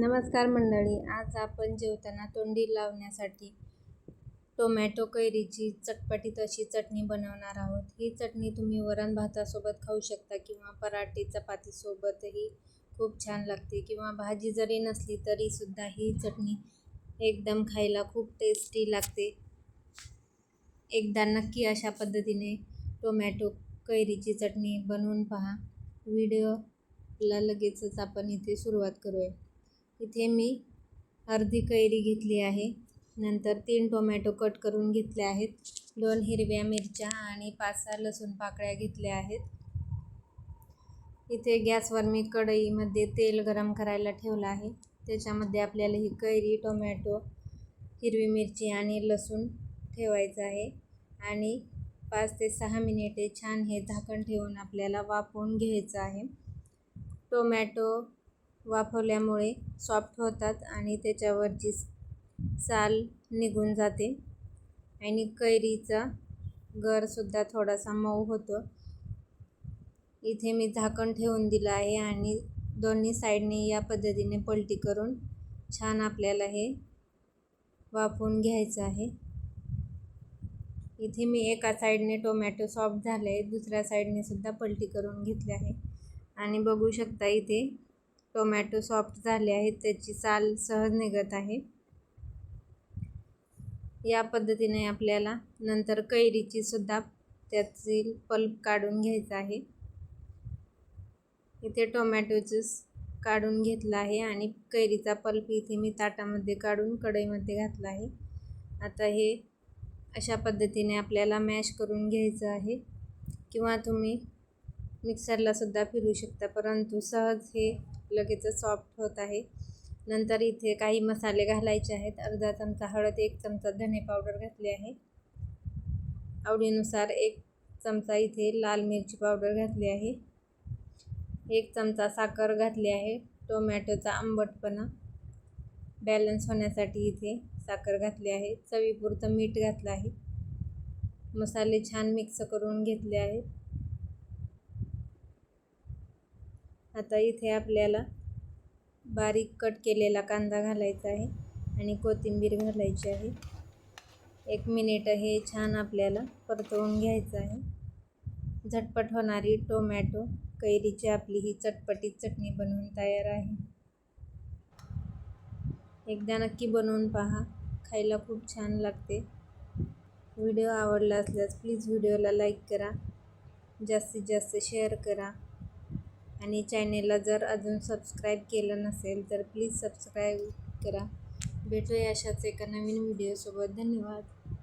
नमस्कार मंडळी आज आपण जेवताना तोंडी लावण्यासाठी टोमॅटो कैरीची चटपटीत अशी चटणी बनवणार आहोत. ही चटणी तुम्ही वरण भातासोबत खाऊ शकता किंवा पराठे चपातीसोबतही खूप छान लागते किंवा भाजी जरी नसली तरीसुद्धा ही चटणी एकदम खायला खूप टेस्टी लागते. एकदा नक्की अशा पद्धतीने टोमॅटो कैरीची चटणी बनवून पहा. व्हिडिओला लगेचच आपण इथे सुरुवात करूया. इथे मी अर्धी कैरी घेतली आहे. नंतर तीन टोमॅटो कट करून घेतले आहेत. दोन हिरव्या मिरच्या आणि पाच सहा लसूण पाकळ्या घेतल्या आहेत. इथे गॅसवर मी कढईमध्ये तेल गरम करायला ठेवलं आहे. त्याच्यामध्ये आपल्याला ही कैरी टोमॅटो हिरवी मिरची आणि लसूण ठेवायचं आहे. आणि पाच ते सहा मिनिटे छान हे झाकण ठेवून आपल्याला वाफवून घ्यायचं आहे. टोमॅटो वाफवल्यामुळे सॉफ्ट होतात आणि त्याच्यावरची साल निघून जाते. आणि कैरीचा गरसुद्धा थोडासा मऊ होतो. इथे मी झाकण ठेवून दिलं आहे आणि दोन्ही साईडने या पद्धतीने पलटी करून छान आपल्याला हे वाफवून घ्यायचं आहे. इथे मी एका साईडने टोमॅटो सॉफ्ट झाले दुसऱ्या साईडने सुद्धा पलटी करून घेतले आहे. आणि बघू शकता इथे टोमॅटो सॉफ्ट झाले आहेत त्याची साल सहज निघत आहे. या पद्धतीने आपल्याला नंतर कैरीची सुद्धा त्यातील पल्प काढून घ्यायचा आहे. इथे टोमॅटो ज्यूस काढून घेतला आहे आणि कैरीचा पल्प इथे मी ताटामध्ये काढून कढईमध्ये घातला आहे. आता हे अशा पद्धतीने आपल्याला मॅश करून घ्यायचं आहे. किंवा तुम्ही मिक्सरलासुद्धा फिरू शकता परंतु सहज हे लगेचच सॉफ्ट होत आहे. नंतर इथे काही मसाले घालायचे आहेत. अर्धा चमचा हळद एक चमचा धने पावडर घातली आहे. आवडीनुसार एक चमचा इथे लाल मिरची पावडर घातली आहे. एक चमचा साखर घातली आहे. टोमॅटोचा आंबटपणा बॅलन्स होण्यासाठी इथे साखर घातली आहे. चवीपुरतं मीठ घातलं आहे. मसाले छान मिक्स करून घेतले आहेत. आता इथे आपल्याला बारीक कट केलेला कांदा घालायचा आहे आणि कोथिंबीर घालायची आहे. एक मिनिट हे छान आपल्याला परतवून घ्यायचं आहे. झटपट होणारी टोमॅटो कैरीची आपली ही चटपटीत चटणी बनवून तयार आहे. एकदा नक्की बनवून पहा खायला खूप छान लागते. व्हिडिओ आवडला असल्यास प्लीज व्हिडिओला लाईक करा जास्तीत जास्त शेअर करा. आणि चॅनेलला जर अजून सबस्क्राईब केलं नसेल तर प्लीज सबस्क्राईब करा. भेटूया अशाच एका नवीन व्हिडिओसोबत. धन्यवाद.